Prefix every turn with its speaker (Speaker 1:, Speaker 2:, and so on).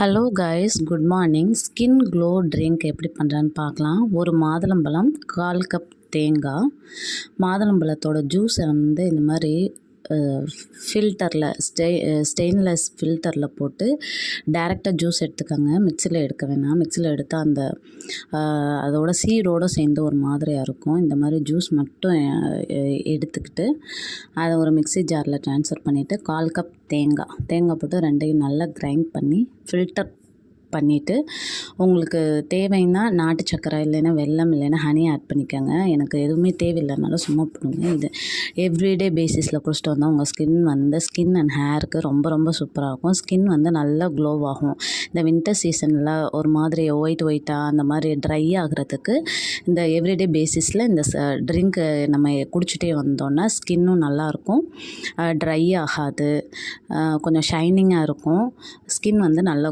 Speaker 1: Hello guys good morning skin glow drink எப்படி பண்ணுறான்னு பார்க்கலாம். ஒரு மாதுளம்பழம் கால் கப் தேங்காய். மாதுளம்பழத்தோட ஜூஸை வந்து இந்த மாதிரி ஃபில்டரில் ஸ்டெ ஸ்டெயின்லெஸ் ஃபில்டரில் போட்டு டேரெக்டாக ஜூஸ் எடுத்துக்கோங்க. மிக்சியில் எடுக்க வேணாம். மிக்சியில் எடுத்தால் அந்த அதோட சீரோடு சேர்ந்து ஒரு மாதிரியாக இருக்கும். இந்த மாதிரி ஜூஸ் மட்டும் எடுத்துக்கிட்டு அதை ஒரு மிக்ஸி ஜாரில் ட்ரான்ஸ்ஃபர் பண்ணிவிட்டு கால் கப் தேங்காய். தேங்காய் போட்டு ரெண்டையும் நல்லா கிரைண்ட் பண்ணி ஃபில்டர் பண்ணிவிட்டு உங்களுக்கு தேவைன்னா நாட்டு சக்கரை இல்லைன்னா வெல்லம் இல்லைன்னா ஹனி ஆட் பண்ணிக்கோங்க. எனக்கு எதுவுமே தேவையில்லைனாலும் சும்மா பண்ணுங்க இது எவ்ரிடே பேசிஸில் குடிச்சிட்டு வந்தால் உங்கள் ஸ்கின் வந்து ஸ்கின் அண்ட் ஹேருக்கு ரொம்ப ரொம்ப சூப்பராக இருக்கும். ஸ்கின் வந்து நல்லா க்ளோ ஆகும். இந்த வின்டர் சீசனில் ஒரு மாதிரி ஒயிட் ஒயிட்டாக அந்த மாதிரி ட்ரை ஆகுறதுக்கு இந்த எவ்ரிடே பேசிஸில் இந்த ட்ரிங்க்கு நம்ம குடிச்சிட்டே வந்தோன்னா ஸ்கின்னும் நல்லாயிருக்கும் ட்ரை ஆகாது. கொஞ்சம் ஷைனிங்காக இருக்கும். ஸ்கின் வந்து நல்லா